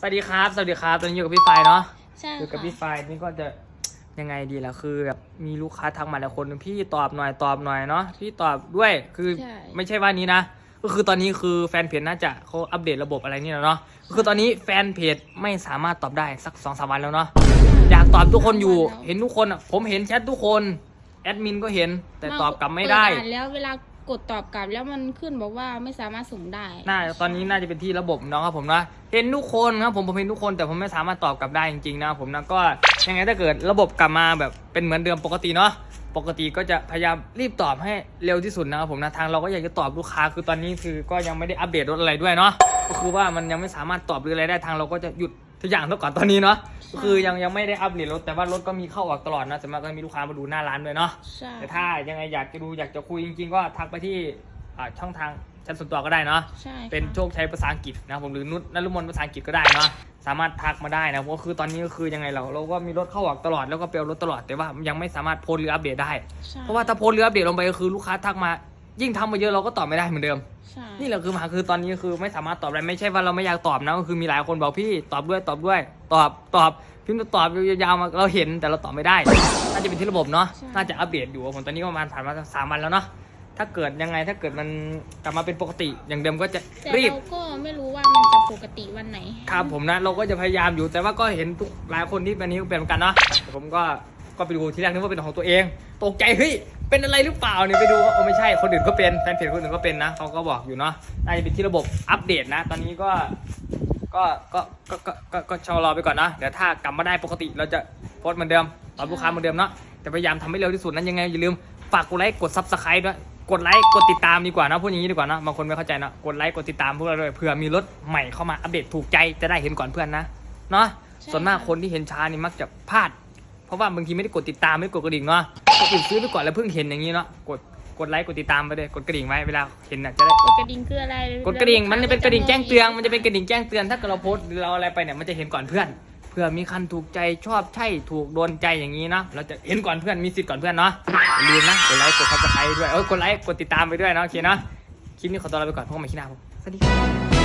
สวัสดีครับ สวัสดีครับ ตอนนี้อยู่กับพี่ไฟเนาะ ใช่อยู่กับค่ะพี่ไฟนี่ก็จะยังไงดีล่ะคือแบบมีลูกค้าทักมาหลายคนพี่ตอบหน่อยตอบหน่อยเนาะพี่ตอบด้วยคือใช่ไม่ใช่ว่านี้นะ ก็คือตอนนี้คือแฟนเพจน่าจะเขาอัปเดตระบบอะไรนี่แล้วเนาะคือตอนนี้แฟนเพจไม่สามารถตอบได้สักสองสามวันแล้วเนาะอยากตอบทุกคนอยู่เห็นทุกคนอะผมเห็นแชททุกคนแอดมินก็เห็นแต่ตอบกลับไม่ได้เปิอ่านแล้วเวลา กดตอบกลับแล้วมันขึ้นบอกว่าไม่สามารถส่งได้ น่าตอนนี้น่าจะเป็นที่ระบบเนาะครับผมนะเห็นทุกคนครับผมผมเห็นทุกคนแต่ผมไม่สามารถตอบกลับได้จริงๆนะผมนะก็ยังไงถ้าเกิดระบบกลับมาแบบเป็นเหมือนเดิมปกติเนาะปกติก็จะพยายามรีบตอบให้เร็วที่สุดนะครับผมนะทางเราก็อยากจะตอบลูกค้าคือตอนนี้คือก็ยังไม่ได้อัปเดตรถอะไรด้วยเนาะก็คือว่ามันยังไม่สามารถตอบหรืออะไรได้ทางเราก็จะหยุด ทุกอย่างเท่าก่อนตอนนี้เนาะก็คือยังยังไม่ได้อัปเดตรถแต่ว่ารถก็มีเข้าออกตลอดนะสำหรับก็มีลูกค้ามาดูหน้าร้านด้วยเนาะใช่แต่ถ้ายังไงอยากจะดูอยากจะคุยจริงๆ ก็ทักไปที่อ่าช่องทางชั้นส่วนตัวก็ได้เนาะ ใช่ค่ะเป็นโชคชัยภาษาอังกฤษนะครับผมหรือนุชนรุมนภาษาอังกฤษก็ได้เนาะสามารถทักมาได้นะเพราะว่าคือตอนนี้ก็คือยังไงเราเราก็มีรถเข้าออกตลอดแล้วก็เปลรถตลอดแต่ว่ายังไม่สามารถโพสต์หรืออัปเดตได้ ใช่เพราะว่าถ้าโพสต์หรืออัปเดตลงไปก็คือลูกค้าทักมา ยิ่งทำมาเยอะเราก็ตอบไม่ได้เหมือนเดิม ใช่นี่แหละคือปัญหาคือตอนนี้คือไม่สามารถตอบได้ไม่ใช่ว่าเราไม่อยากตอบนะก็คือมีหลายคนบอกพี่ตอบด้วยตอบด้วย ตอบตอบพิมพ์ตอบยาวๆมาเราเห็นแต่เราตอบไม่ได้ น่าจะเป็นที่ระบบเนาะน่าจะอัปเดตอยู่ผมตอนนี้ก็ประมาณผ่านมาสามวันแล้วเนาะถ้าเกิดยังไงถ้าเกิดมันกลับมาเป็นปกติอย่างเดิมก็จะแต่รีบ เราก็ไม่รู้ว่ามันจะปกติวันไหน ครับผมนะเราก็จะพยายามอยู่แต่ว่าก็เห็นทุกหลายคนที่เป็นนี้เป็นเหมือนกันเนาะแต่ผมก็ ก็ไปดูที่แรกนึกว่าเป็นของตัวเอง ตกใจเฮ้ยเป็นอะไรหรือเปล่าเนี่ยไปดูว่าเออไม่ใช่คนอื่นก็เป็นแฟนเพจคนอื่นก็เป็นนะเขาก็บอกอยู่เนาะน่าจะเป็นที่ระบบอัปเดตนะ ตอนนี้ก็ก็ก็ก็ก็ก็ก็ชะลอไปก่อนนะเดี๋ยวถ้ากลับมาได้ปกติเราจะโพสต์เหมือนเดิมตอบลูกค้าเหมือนเดิมเนาะแต่พยายามทำให้เร็วที่สุดนั้นยังไงอย่าลืมฝากกดไลค์กดซับสไครต์ด้วยกดไลค์กดติดตามดีกว่านะพูดอย่างนี้ดีกว่านะบางคนไม่เข้าใจนะกดไลค์กดติดตามพวกเราด้วยเผื่อมีรถใหม่เข้ามาอัปเดตถูกใจจะได้เห็นก่อนเพื่อนนะเนาะใช่ส่วนมากคนที่เห็นช้านี่มักจะพลาด เพราะว่าบางทีไม่ได้กดติดตามไม่ได้กดกระดิ่งเนาะกดติดซื้อไปก่อนแล้วเพิ่งเห็นอย่างนี้เนาะกดกดไลค์กดติดตามไปเลยกดกระดิ่งไว้เวลาเห็นน่ะจะได้กดกระดิ่งคืออะไรกดกระดิ่งมันจะเป็นกระดิ่งแจ้งเตือนมันจะเป็นกระดิ่งแจ้งเตือนถ้าเกิดเราโพสต์หรือเราอะไรไปเนี่ยมันจะเห็นก่อนเพื่อนเพื่อมีคันถูกใจชอบใช่ถูกโดนใจอย่างนี้นะเราจะเห็นก่อนเพื่อนมีสิทธิ์ก่อนเพื่อนเนาะอย่าลืมนะกดไลค์กดซับสไครต์ด้วยเออกดไลค์กดติดตามไปด้วยเนาะโอเคเนาะคลิปนี้ขอตัวลาไปก่อนพบกันใหม่คลิปหน้าครับผมสวัสดีครับ